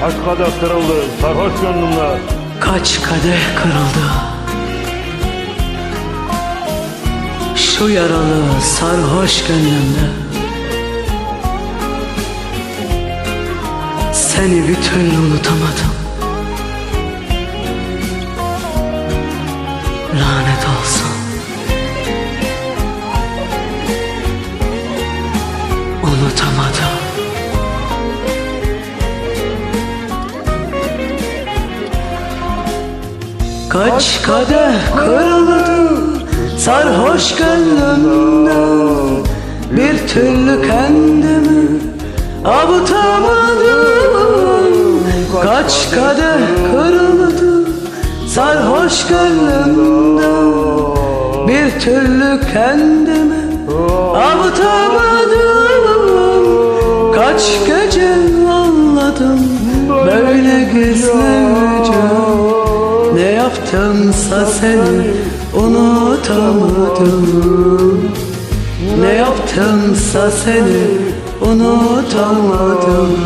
Kaç kadeh kırıldı? Sarhoş gönlümle. Kaç kadeh kırıldı? Şu yaralı sarhoş gönlümde Seni türlü unutamadım. Lanet olsun Kaç kadeh kırıldı sarhoş gönlümde Bir türlü kendimi avutamadım. Kaç kadeh kırıldı sarhoş gönlümde Bir türlü kendimi avutamadım. Kaç gece ağladım böyle gizlice ne yaptımsa seni unutamadım. Ne yaptımsa seni unutamadım.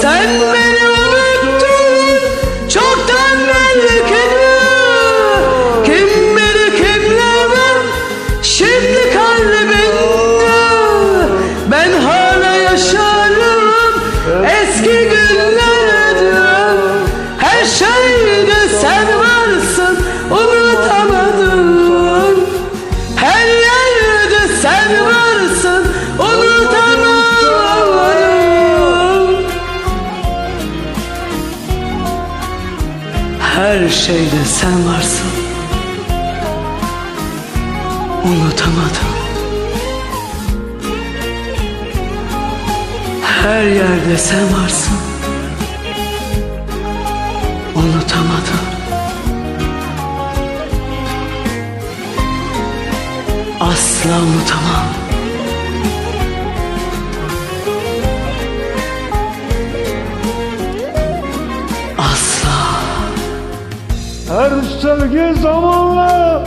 Sen beni unuttun çoktan belki şeyde sen varsın. Unutamadım. Her yerde sen varsın. Unutamadım. Asla unutamam sevgi zamanla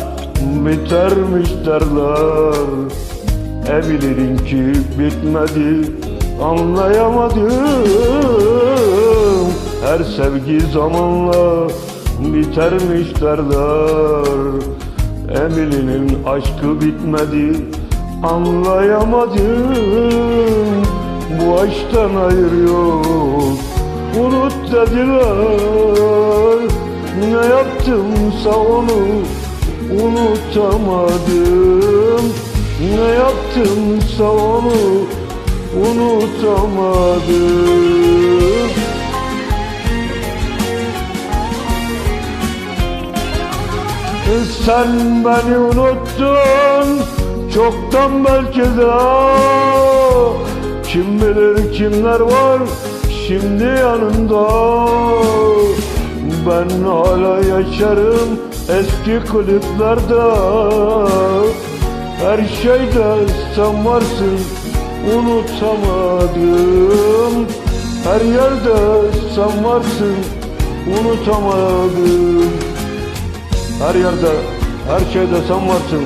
bitermiş derler. E ki bitmedi anlayamadım. Her sevgi zamanla bitermiş derler. Emily'nin aşkı bitmedi anlayamadım. Bu aşktan hayır yok unut dediler Ne yaptımsa onu unutamadım. Ne yaptımsa onu unutamadım. Sen beni unuttun çoktan belki de. Kim bilir kimler var şimdi yanında Ben hala yaşarım eski kliplerde Her şeyde sen varsın unutamadım Her yerde sen varsın unutamadım her yerde, her şeyde sen varsın.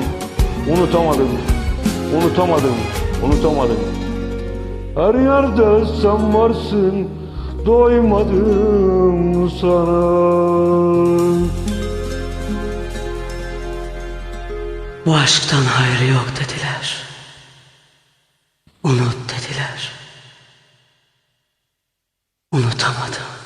Unutamadım, unutamadım, unutamadım. Her yerde sen varsın. Doymadım sana. Bu aşktan hayrı yok dediler. Unut dediler. Unutamadım.